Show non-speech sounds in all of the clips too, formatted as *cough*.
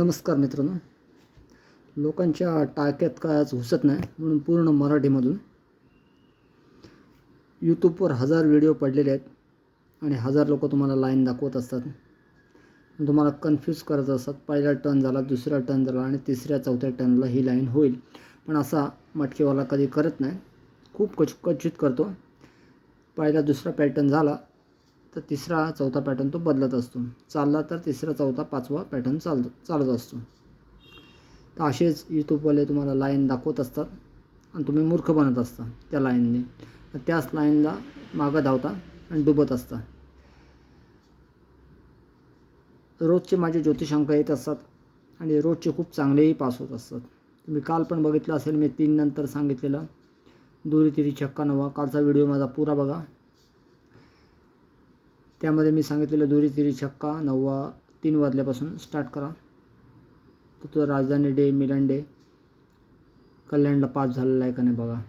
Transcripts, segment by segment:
नमस्कार मित्रांनो. लोकांच्या टाक्यात काय आज नाही म्हणून पूर्ण मराठीमधून यूट्यूबवर हजार व्हिडिओ पडलेले आहेत आणि हजार लोक तुम्हाला लाईन दाखवत असतात. तुम्हाला कन्फ्यूज करत असतात. पहिला टर्न झाला दुसरा टर्न झाला आणि तिसऱ्या चौथ्या टर्नला ही लाईन होईल. पण असा मटकेवाला कधी करत नाही. खूप कच कचित करतो. पहिला दुसरा पॅटर्न झाला तर तिसरा चौथा पॅटर्न तो बदलत असतो. चालला तर तिसरा चौथा पाचवा पॅटर्न चाल चालत असतो. तर असेच यूट्यूबवाले तुम्हाला लाईन दाखवत असतात आणि तुम्ही मूर्ख बनत असता त्या लाईनने तर त्याच लाईनला मागं धावता आणि डुबत असता. रोजचे माझे ज्योतिषांक येत असतात आणि रोजचे खूप चांगलेही पास होत असतात. तुम्ही काल पण बघितलं असेल मी तीन नंतर सांगितलेलं. दुरी तिरी छक्का नवा कालचा व्हिडिओ माझा पुरा बघा. त्यामध्ये मी सांगितलेलं दुरी तिरी छक्का नववा तीन वाजल्यापासून स्टार्ट करा. तर तो राजधानी डे मिलन डे कल्याणला पास झालेला आहे का नाही बघा.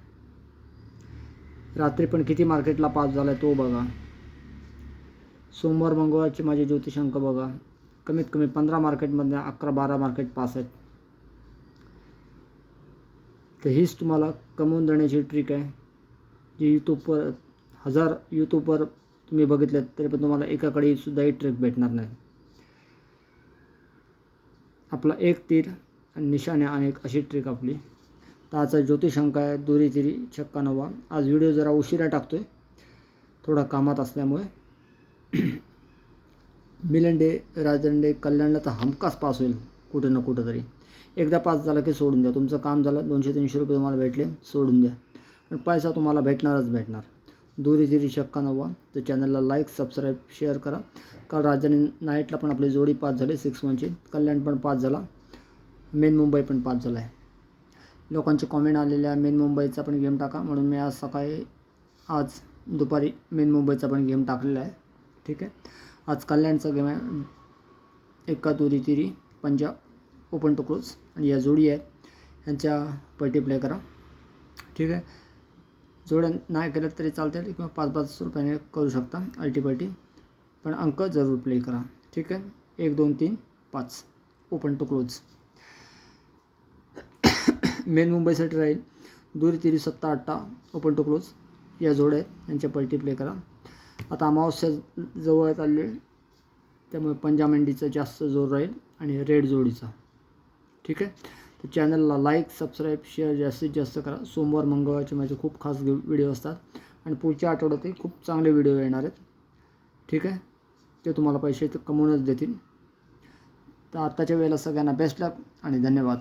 रात्री पण किती मार्केटला पास झाला आहे तो बघा. सोमवार मंगळवारचे माझे ज्योतिषांक बघा. कमीत कमी पंधरा मार्केटमधल्या अकरा बारा मार्केट पास आहेत. तर हीच तुम्हाला कमवून देण्याची ट्रिक आहे. जी यूट्यूबवर हजार यूट्यूबवर तुम्ही बघितलेत तरी पण तुम्हाला एकाकडे सुद्धा ही ट्रिक भेटणार नाही. आपला एक तीर आणि निशाणे अनेक अशी ट्रिक आपली. तर आजचा ज्योतिषांक आहे दोरी तिरी छक्का नवा आज व्हिडिओ जरा उशिरा टाकतो आहे थोडा कामात असल्यामुळे. *clears throat* मिलन डे कल्याणला तर हमखास पास होईल कुठं ना कुठं तरी एकदा पास झाला की सोडून द्या. तुमचं काम झालं दोनशे तीनशे रुपये तुम्हाला भेटले सोडून द्या. पण पैसा तुम्हाला भेटणारच भेटणार. दुरी तिरी शक्का नव्वा. तर चॅनलला लाईक सबस्क्राईब शेअर करा. काल राजधानी नाईटला पण आपली जोडी पास झाली सिक्स वनची कल्याण पण पास झाला. मेन मुंबई पण पास झाला आहे लोकांचे कॉमेंट आलेल्या मेन मुंबईचा पण गेम टाका. म्हणून मी आज सकाळी आज दुपारी मेन मुंबईचा पण गेम टाकलेला आहे. ठीक आहे? आज कल्याणचा गेम आहे. एका दुरी तिरी पंजाब ओपन टू क्लोज आणि या जोडी आहेत. यांच्या पलटी प्ले करा. ठीक आहे? जोड्या नाही केलं तरी चालते किंवा पाच पाच रुपयाने करू शकता अल्टीपल्टी. पण अंक जरूर प्ले करा. ठीक आहे? एक दोन तीन पाच. ओपन टू क्लोज मेन मुंबईसाठी राहील. दुरी तिरी सत्ता अट्टा ओपन टू क्लोज या जोड्या आहेत. यांच्या पलटी प्ले करा. आता अमावस्या जवळ आले त्यामुळे पंजाब मेंढीचा जास्त जोर राहील आणि रेड जोडीचा. ठीक आहे? तर चॅनलला लाईक सबस्क्राईब शेअर जास्तीत जास्त करा. सोमवार मंगळवारचे माझे खूप खास व्हिडिओ असतात. आणि पुढच्या आठवड्यातही खूप चांगले व्हिडिओ येणार आहेत. ठीक आहे? ते तुम्हाला पैसे तर कमवूनच देतील. तर आत्ताच्या वेळेला सगळ्यांना बेस्ट लक आणि धन्यवाद.